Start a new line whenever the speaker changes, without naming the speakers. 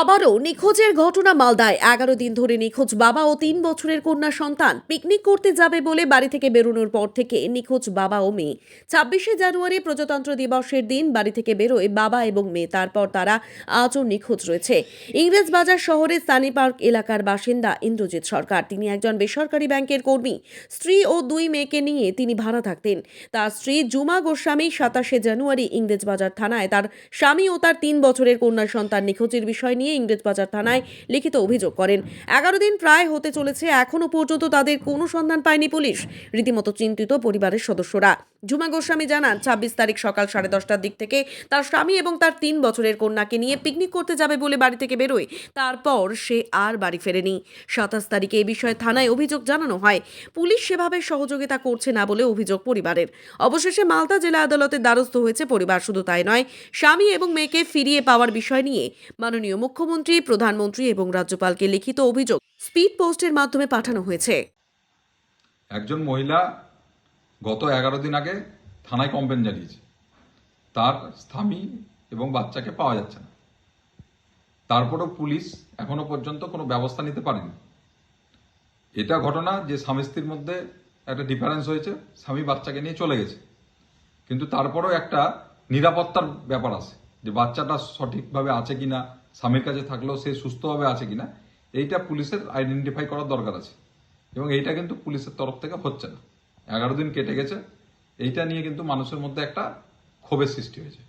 আবারও নিখোঁজের ঘটনা মালদায়। এগারো দিন ধরে নিখোঁজ বাবা ও তিন বছরের কন্যা সন্তান পিকনিক করতে যাবে বলে বাড়ি থেকে বেরোনোর পর থেকে নিখোঁজ বাবা ও মেয়ে। ছাব্বিশে জানুয়ারি প্রজাতন্ত্র দিবসের দিন বাড়ি থেকে বেরোয় বাবা এবং মেয়ে। তারপর তারা আজও নিখোঁজ রয়েছে। ইংরেজবাজার শহরের সানি পার্ক এলাকার বাসিন্দা ইন্দ্রজিৎ সরকার। তিনি একজন বেসরকারি ব্যাংকের কর্মী। স্ত্রী ও দুই মেয়েকে নিয়ে তিনি ভাড়া থাকতেন। তার স্ত্রী জুমা গোস্বামী সাতাশে জানুয়ারি ইংরেজবাজার থানায় তার স্বামী ও তার তিন বছরের কন্যা সন্তান নিখোঁজের বিষয় নিয়ে ইংরেজবাজার থানায় লিখিত অভিযোগ করেন। এগারো দিন প্রায় হতে চলেছে এখনও পর্যন্ত তাদের কোনো সন্ধান পায়নি পুলিশ। রীতিমতো চিন্তিত পরিবারের সদস্যরা। ঝুমা গোস্বামী জানান, ছাব্বিশ তারিখ সকাল সাড়ে দশটার দিক থেকে তার স্বামী এবং তার তিন বছরের কন্যাকে নিয়ে পিকনিক করতে যাবে বলে বাড়ি থেকে বেরোয়। তারপর সে আর বাড়ি ফেরেনি। সাতাশ তারিখে এ বিষয়ে থানায় অভিযোগ জানানো হয়, পুলিশ সেভাবে সহযোগিতা করছে না বলে অভিযোগ পরিবারের। অবশেষে মালদা জেলা আদালতের দ্বারস্থ হয়েছে পরিবার, শুধু তাই নয়, স্বামী এবং মেয়েকে ফিরিয়ে পাওয়ার বিষয় নিয়ে মাননীয় মুখ্যমন্ত্রী, প্রধানমন্ত্রী এবং রাজ্যপালকে লিখিত অভিযোগ স্পিড পোস্টের মাধ্যমে পাঠানো হয়েছে।
একজন মহিলা গত এগারো দিন আগে থানায় কমপ্লেন জানিয়েছে। তার স্বামী এবং বাচ্চাকে পাওয়া যাচ্ছে না। তারপরেও পুলিশ এখনও পর্যন্ত কোনো ব্যবস্থা নিতে পারেনি। এটা ঘটনা যে স্বামী স্ত্রীর মধ্যে একটা ডিফারেন্স হয়েছে, স্বামী বাচ্চাকে নিয়ে চলে গেছে। কিন্তু তারপরেও একটা নিরাপত্তার ব্যাপার আছে, যে বাচ্চাটা সঠিকভাবে আছে কি না স্বামীর কাছে থাকলেও সে সুস্থভাবে আছে কি না এইটা পুলিশের আইডেন্টিফাই করার দরকার আছে। এবং এইটা কিন্তু পুলিশের তরফ থেকে হচ্ছে না। এগারো দিন কেটে গেছে এইটা নিয়ে কিন্তু মানুষের মধ্যে একটা ক্ষোভের সৃষ্টি হয়েছে।